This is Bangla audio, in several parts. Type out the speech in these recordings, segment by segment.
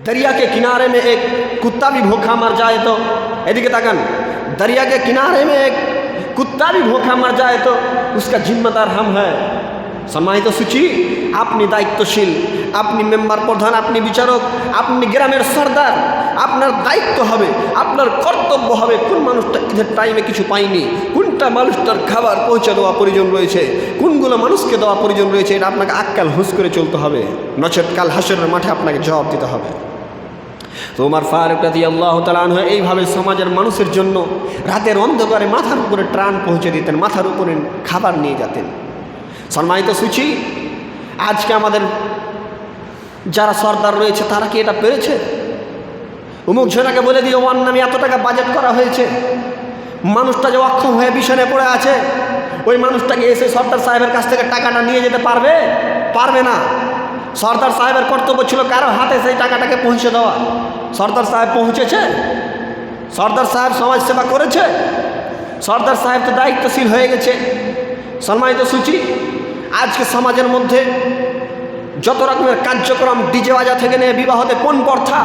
दरिया के किनारे में एक कुत्ता भी भूखा मर जाए तो এদিকে তাকান दरिया के किनारे में एक कुत्ता भी भूखा मर जाए तो उसका जिम्मेदार हम है সম্মানিত সূচি আপনি দায়িত্বশীল আপনি মেম্বার প্রধান আপনি বিচারক আপনি গ্রামের সর্দার আপনার দায়িত্ব হবে আপনার কর্তব্য হবে কোন মানুষটা ঈদের টাইমে কিছু পায়নি কোনটা মানুষটার খাবার পৌঁছে দেওয়া প্রয়োজন রয়েছে কোনগুলো মানুষকে দেওয়া প্রয়োজন রয়েছে এটা আপনাকে আক্কাল হুঁস করে চলতে হবে নচেত কাল হাসরের মাঠে আপনাকে জবাব দিতে হবে তো উমার ফারুক রাজি আল্লাহ তালান এইভাবে সমাজের মানুষের জন্য রাতের অন্ধকারে মাথার উপরে ট্রান পৌঁছে দিতেন, মাথার উপরে খাবার নিয়ে যেতেন। সম্মানিত সূচি, আজকে আমাদের যারা সর্দার রয়েছে, তারা কি এটা পেরেছে? অমুক ঝোনাকে বলে দিয়ে ওর নামে এত টাকা বাজেট করা হয়েছে। মানুষটা যে অক্ষম হয়ে বিছানে পড়ে আছে, ওই মানুষটাকে এসে সর্দার সাহেবের কাছ থেকে টাকাটা নিয়ে যেতে পারবে? পারবে না। সর্দার সাহেবের কর্তব্য ছিল কারও হাতে সেই টাকাটাকে পৌঁছে দেওয়া। সর্দার সাহেব পৌঁছেছে? সর্দার সাহেব সমাজ সেবা করেছে? সর্দার সাহেব তো দায়িত্বশীল হয়ে গেছে। সম্মানিত সূচি, আজকে সমাজের মধ্যে যত রকমের কার্যক্রম ডিজে বাজা থেকে নিয়ে বিবাহতে কোন প্রথা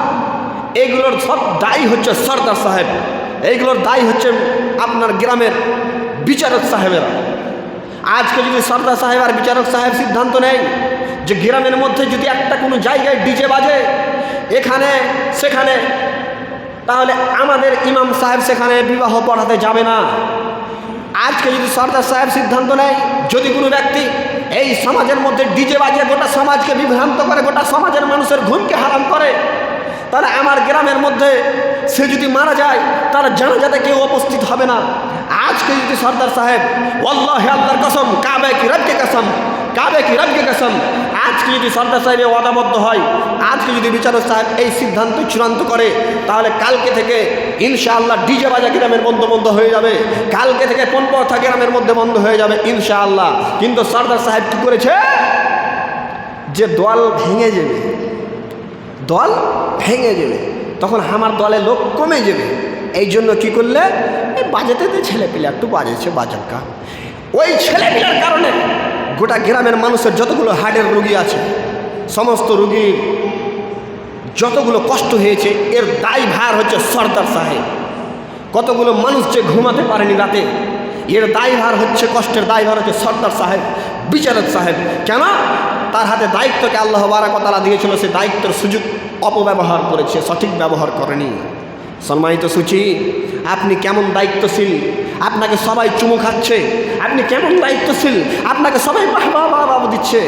এইগুলোর সব দায়ী হচ্ছে সর্দার সাহেব। এইগুলোর দায়ী হচ্ছে আপনার গ্রামের বিচারক সাহেবেরা। আজকে যদি সর্দার সাহেব আর বিচারক সাহেব সিদ্ধান্ত নেয় যে গ্রামের মধ্যে যদি একটা কোনো জায়গায় ডিজে বাজে এখানে, সেখানে। তাহলে আমাদের ইমাম সাহেব সেখানে বিবাহ পড়াতে যাবে না। আজকে যদি সর্দার সাহেব সিদ্ধান্ত নেয়, যদি কোনো ব্যক্তি এই সমাজের মধ্যে ডিজে বাজিয়ে গোটা সমাজকে বিভ্রান্ত করে, গোটা সমাজের মানুষের ঘুমকে হারাম করে, তাহলে আমার গ্রামের মধ্যে সে যদি মারা যায়, তার জানাজাতে কেউ উপস্থিত হবে না। আজকে যদি সর্দার সাহেব আল্লাহ আল্লাহর কসম কাবে কি রবকে কসম কাবে কি রবকে কসম, আজকে যদি সর্দার সাহেব ওয়াদাবদ্ধ হয়, আজকে যদি বিচারক সাহেব এই সিদ্ধান্ত চূড়ান্ত করে, তাহলে কালকে থেকে ইনশাআল্লাহ ডিজে বাজা গ্রামের বন্ধ বন্ধ হয়ে যাবে। কালকে থেকে পনপথা গ্রামের মধ্যে বন্ধ হয়ে যাবে ইনশাআল্লাহ। কিন্তু সর্দার সাহেব কী করেছে? যে দল ভেঙে যাবে, দল ভেঙে যাবে, তখন আমার দলে লোক কমে যাবে। এই জন্য কী করলে? বাজাতে তো ছেলে পিলে একটু বাজেছে বাজার বাজাক্কা। ওই ছেলে পিলার কারণে গোটা গ্রামের মানুষের যতগুলো হার্টের রুগী আছে, সমস্ত রুগীর যতগুলো কষ্ট হয়েছে, এর দায় ভার হচ্ছে সর্দার সাহেব। কতগুলো মানুষ যে ঘুমাতে পারেনি রাতে, এর দায়ভার হচ্ছে, কষ্টের দায়ভার হচ্ছে সর্দার সাহেব, বিচারক সাহেব। কেন? তার হাতে দায়িত্বকে আল্লাহ বারাকতালা দিয়েছিল, সে দায়িত্বের সুযোগ অপব্যবহার করেছে, সঠিক ব্যবহার করেনি। সম্মানিত সূচি আপনি কেমন দায়িত্বশীল? আপনাকে সবাই চুমু খাচ্ছে। আপনি কেমন দায়িত্বশীল? আপনাকে সবাই বাহ বাহ দিচ্ছে।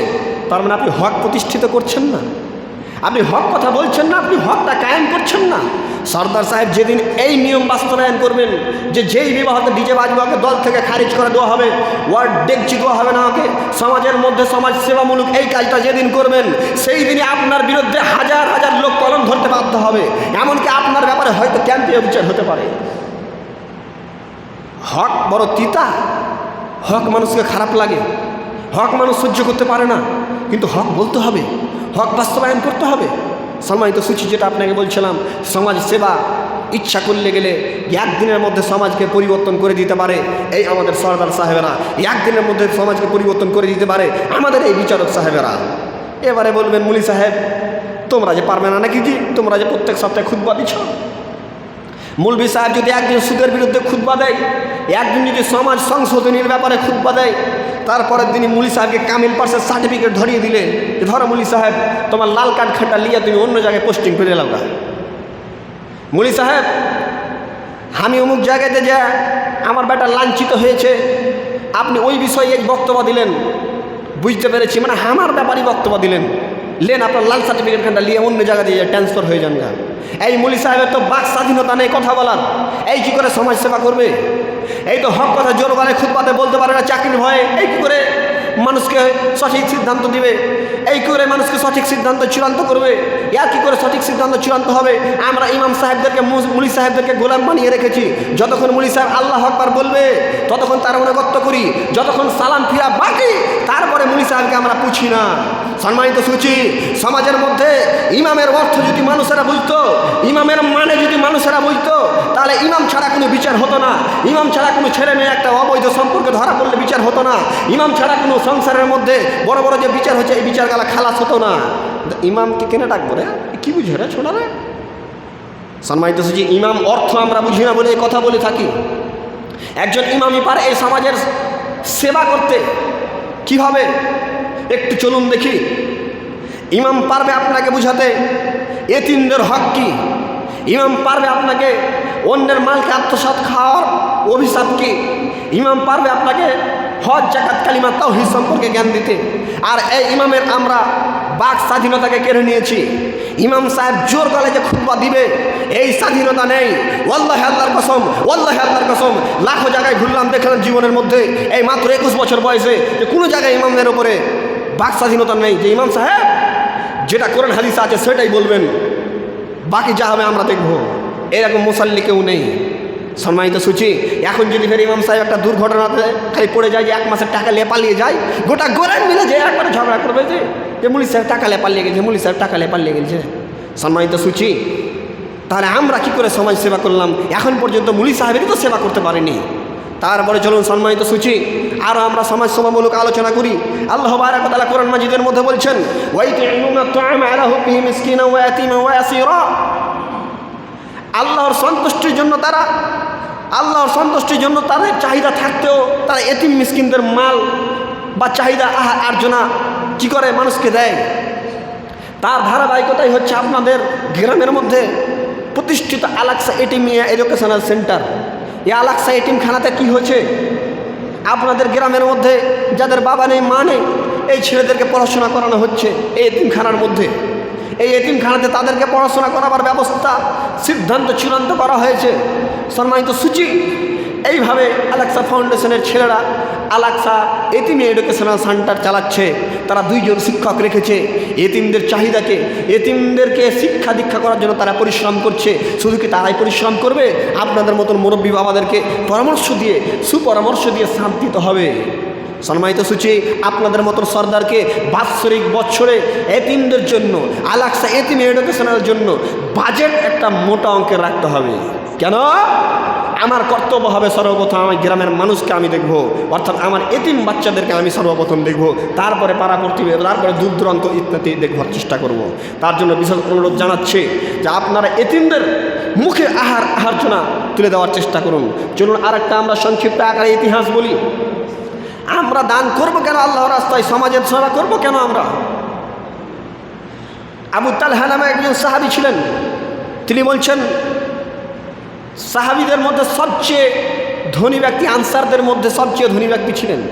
তার মানে আপনি হক প্রতিষ্ঠিত করছেন না। আপনি হক কথা বলছেন না, আপনি হকটা কায়েম করছেন না। সর্দার সাহেব যেদিন এই নিয়ম বাস্তবায়ন করবেন, যে যেই বিবাহতে ডিজে বাজবাকে দল থেকে খারিজ করে দেওয়া হবে, ওয়ার্ড ডেকচি দেওয়া হবে না ওকে। সমাজের মধ্যে সমাজ সেবামূলক এই কাজটা যেদিন করবেন, সেই দিনই আপনার বিরুদ্ধে হাজার হাজার লোক কলম ধরতে বাধ্য হবে। এমনকি আপনার ব্যাপারে হয়তো ক্যাম্পে বিচার হতে পারে। হক বড় তিতা। হক মানুষকে খারাপ লাগে। হক মানুষ সহ্য করতে পারে না। কিন্তু হক বলতে হবে। হক বাস্তবায়ন করতে হবে। সম্মানিত সূচি যেটা আপনাকে বলছিলাম, সমাজ সেবা, ইচ্ছা করলে গেলে একদিনের মধ্যে সমাজকে পরিবর্তন করে দিতে পারে। এই আমাদের সর্দার সাহেবেরা, একদিনের মধ্যে সমাজকে পরিবর্তন করে দিতে পারে আমাদের এই বিচারক সাহেবেরা। এবারে বলবেন, মুলি সাহেব, তোমরা যে পারবে না নাকি কি তোমরা যে প্রত্যেক সপ্তাহে খুদ্া দিচ্ছ মুলবি সাহেব যদি একদিন সুদের বিরুদ্ধে খুদ্া দেয়, একদিন যদি সমাজ সংশোধনীর ব্যাপারে খুদ্া দেয়, তারপরের দিনই মুলি সাহেবকে কামিল পার্সের সার্টিফিকেট ধরিয়ে দিলে যে, ধরো মুলি সাহেব, তোমার লাল কার্ড খাটা নিয়ে তুমি অন্য জায়গায় পোস্টিং করে লাগা মুলি সাহেব, আমি অমুক জায়গাতে যা, আমার বেটা লাঞ্ছিত হয়েছে। আপনি ওই বিষয়ে এই বক্তব্য দিলেন। বুঝতে পেরেছি মানে আমার ব্যাপারই বক্তব্য দিলেন। লেন আপনার লাল সার্টিফিকেটখানটা নিয়ে অন্য জায়গা দিয়ে ট্রান্সফার হয়ে যান গা। এই মুলি সাহেবের তো বাক স্বাধীনতা নেই, কথা বলার। এই কি করে সমাজ সেবা করবে? এই তো হক কথা জোর করে খুদপাতে বলতে পারে না, চাকরির ভয়ে। এই কি করে মানুষকে সঠিক সিদ্ধান্ত দিবে? এই করে মানুষকে সঠিক সিদ্ধান্ত চূড়ান্ত করবে? ইয়া কি করে সঠিক সিদ্ধান্ত চূড়ান্ত হবে? আমরা ইমাম সাহেবদেরকে মুলি সাহেবদেরকে গোলাম বানিয়ে রেখেছি। যতক্ষণ মুলি সাহেব আল্লাহ আকবার বলবে, ততক্ষণ তার অনুগত্য করি। যতক্ষণ সালাম ফিরা বাকি, তারপরে মুলি সাহেবকে আমরা পুছি না। সম্মানিত সূচি, সমাজের মধ্যে ইমামের অর্থ যদি মানুষেরা বুঝতো, ইমামের মানে যদি মানুষেরা বুঝতো, তাহলে ইমাম ছাড়া কোনো বিচার হতো না। ইমাম ছাড়া কোনো ছেলে মেয়ে একটা অবৈধ সম্পর্কে ধরা পড়লে বিচার হতো না। ইমাম ছাড়া কোনো সংসারের মধ্যে বড় বড় যে বিচার হচ্ছে, এই বিচার গালা খালাস হতো না। ইমামকে কেনে ডাকবো রে? কি বুঝে রে ছোড়া রে? সম্মানিত সুজি ইমাম অর্থ আমরা বুঝি না বলে এই কথা বলে থাকি। একজন ইমামই পারে এই সমাজের সেবা করতে। কীভাবে? একটু চলুন দেখি। ইমাম পারবে আপনাকে বুঝাতে, এতিমদের হক কি? ইমাম পারবে আপনাকে অন্যের মালকে আত্মসাৎ খাওয়ার অভিশাপ কি? ইমাম পারবে আপনাকে হজ জাকাত কালিমা, তাওহিদ সম্পর্কে জ্ঞান দিতে। আর এই ইমামের আমরা বাক স্বাধীনতাকে কেড়ে নিয়েছি। ইমাম সাহেব জোর গলে যে খুতবা দিবে, এই স্বাধীনতা নেই। ওয়াল্লাহ আল্লাহর কসম, ওয়াল্লাহ আল্লাহর কসম। লাখো জায়গায় ঘুরলাম দেখলাম জীবনের মধ্যে এই মাত্র একুশ বছর বয়সে যে কোনো জায়গায় ইমামদের ওপরে বাক স্বাধীনতা নেই, যে ইমাম সাহেব, যেটা কোরআন হাদিস আছে সেটাই বলবেন। বাকি যা হবে আমরা দেখব। এরকম মুসাল্লি কেউ নেই। সম্মানিত সূচি, এখন যদি ফের ইমাম সাহেব একটা দুর্ঘটনাতে খালি পড়ে যায় যে এক মাসের টাকা লে পালিয়ে যায়, গোটা গোরান মিলে যে একবারে ঝগড়া করবে যে যে মুলি সাহেব টাকা লে পালিয়ে গেছে মুলি সাহেব টাকা লে পালিয়ে গেছে। সম্মানিত সূচি, তাহলে আমরা কি করে সমাজ সেবা করলাম? এখন পর্যন্ত মুলি সাহেবেরই তো সেবা করতে পারিনি। তারপরে চলুন সম্মানিত সূচি আরও আমরা সমাজ সেবামূলক আলোচনা করি। আল্লাহ বারাকাতালা কোরআন মাজিদের মধ্যে বলছেন আল্লাহর সন্তুষ্টির জন্য তারা, আল্লাহর সন্তুষ্টির জন্য তাদের চাহিদা থাকতেও তারা এতিম মিসকিনদের মাল বা চাহিদা আহার আর্জনা কী করে মানুষকে দেয়? তার ধারাবাহিকতাই হচ্ছে আপনাদের গ্রামের মধ্যে প্রতিষ্ঠিত আলাক্সা এটিমিয়া এডুকেশনাল সেন্টার। এই আলাকসা এটিমখানাতে কি হয়েছে? আপনাদের গ্রামের মধ্যে যাদের বাবা নেই, মা নেই, এই ছেলেদেরকে পড়াশোনা করানো হচ্ছে এই এতিমখানার মধ্যে। এই এতিমখানাতে তাদেরকে পড়াশোনা করাবার ব্যবস্থা সিদ্ধান্ত চূড়ান্ত করা হয়েছে। সম্মানিত সূচি এইভাবে আলাক্সা ফাউন্ডেশনের ছেলেরা আলাক্সা এতিম এডুকেশনাল সেন্টার চালাচ্ছে। তারা দুইজন শিক্ষক রেখেছে। এতিমদের চাহিদাকে, এতিমদেরকে শিক্ষা দীক্ষা করার জন্য তারা পরিশ্রম করছে। শুধু কি তারাই পরিশ্রম করবে? আপনাদের মতন মুরব্বী বাবাদেরকে পরামর্শ দিয়ে, সুপরামর্শ দিয়ে শান্তিতে হবে। সম্মানিত সূচি, আপনাদের মতন সর্দারকে বাৎসরিক বছরে এতিমদের জন্য, আলাক্সা এতিম এডুকেশনের জন্য বাজেট একটা মোটা অঙ্কের রাখতে হবে। কেন? আমার কর্তব্য হবে সর্বপ্রথম আমার গ্রামের মানুষকে আমি দেখব, অর্থাৎ আমার এতিম বাচ্চাদেরকে আমি সর্বপ্রথম দেখব, তারপরে পাড়া তারপরে দূর দূরান্ত ইত্যাদি দেখবার চেষ্টা করব। তার জন্য বিশেষ অনুরোধ জানাচ্ছে যে আপনারা এতিমদের মুখে আহার আহার্জনা তুলে দেওয়ার চেষ্টা করুন। চলুন আর একটা আমরা সংক্ষিপ্ত আকারে ইতিহাস বলি। আমরা দান করব কেন? আল্লাহর রাস্তায় সমাজের সেবা করব কেন আমরা? আবু তালহা নামে একজন সাহাবি ছিলেন। তিনি বলছেন, সাহাবিদের মধ্যে সবচেয়ে ধনী ব্যক্তি, আনসারদের মধ্যে সবচেয়ে ধনী ব্যক্তি ছিলেন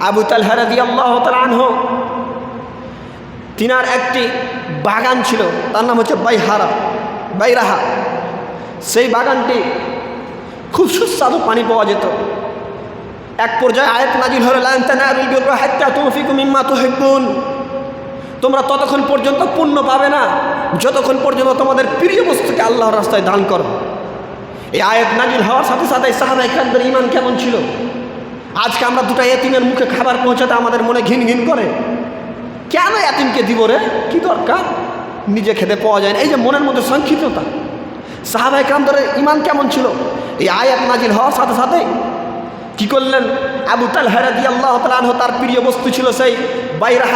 আবু তালহা রাদি আল্লাহ আনহ। তিনার একটি বাগান ছিল, তার নাম হচ্ছে বাইহারা, বাইরাহা। সেই বাগানটি খুব সুস্বাদু পানি পাওয়া যেত। এক পর্যায়ে আয়াত নাজিল হলো তুহিব্বুন। তোমরা ততক্ষণ পর্যন্ত পুণ্য পাবে না, যতক্ষণ পর্যন্ত তোমাদের প্রিয় বস্তুকে আল্লাহর রাস্তায় দান করো। এই আয়াত নাজিল হওয়ার সাথে সাথে সাহাবা একরামদের ইমান কেমন ছিল? আজকে আমরা দুটো এতিমের মুখে খাবার পৌঁছাতে আমাদের মনে ঘিন ঘিন করে। কেন এতিমকে দিব রে? কী দরকার? নিজে খেতে পাওয়া যায় না। এই যে মনের মধ্যে সংক্ষিপ্ততা। সাহাবা একরামদের ইমান কেমন ছিল? এই আয়াত নাজিল হওয়ার সাথে সাথে কি করলেন? আবু তাল হেরাদি আল্লাহ তালাহ তার প্রিয় বস্তু ছিল সেই বাইরা